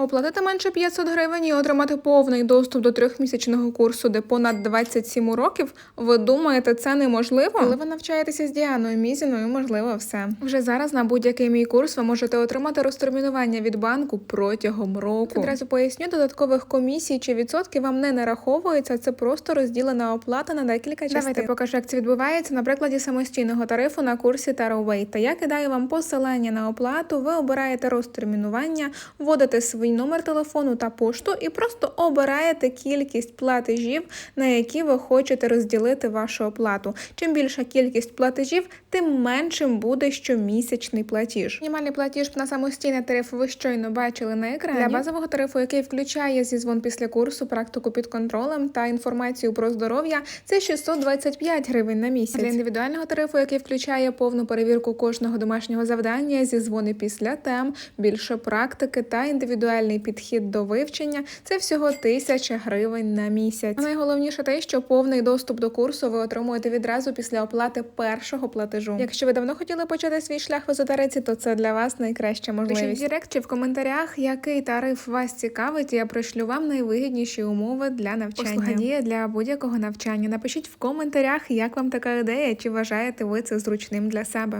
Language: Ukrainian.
Оплатити менше 500 гривень і отримати повний доступ до трьохмісячного курсу, де понад 27 років. Ви думаєте, це неможливо? Коли ви навчаєтеся з Діаною Мізіною, можливо, все. Вже зараз на будь-який мій курс ви можете отримати розтермінування від банку протягом року. Одразу поясню, додаткових комісій чи відсотків вам не нараховується. Це просто розділена оплата на декілька частин. Давайте покажу, як це відбувається на прикладі самостійного тарифу на курсі Taraway. Та я кидаю вам посилання на оплату. Ви обираєте розтермінування, вводите свій номер телефону та пошту і просто обираєте кількість платежів, на які ви хочете розділити вашу оплату. Чим більша кількість платежів, тим меншим буде щомісячний платіж. Мінімальний платіж на самостійний тариф ви щойно бачили на екрані. Для базового тарифу, який включає зізвон після курсу, практику під контролем та інформацію про здоров'я, це 625 гривень на місяць. Для індивідуального тарифу, який включає повну перевірку кожного домашнього завдання, зізвони після тем, більше практики та індивідуальний підхід до вивчення, це всього 1000 гривень на місяць. А найголовніше те, що повний доступ до курсу ви отримуєте відразу після оплати першого платежу. Якщо ви давно хотіли почати свій шлях в езотериці, то це для вас найкраща можливість. Пишіть в Директ чи в коментарях, який тариф вас цікавить, я пришлю вам найвигідніші умови для навчання. Послуга діє для будь-якого навчання. Напишіть в коментарях, як вам така ідея, чи вважаєте ви це зручним для себе.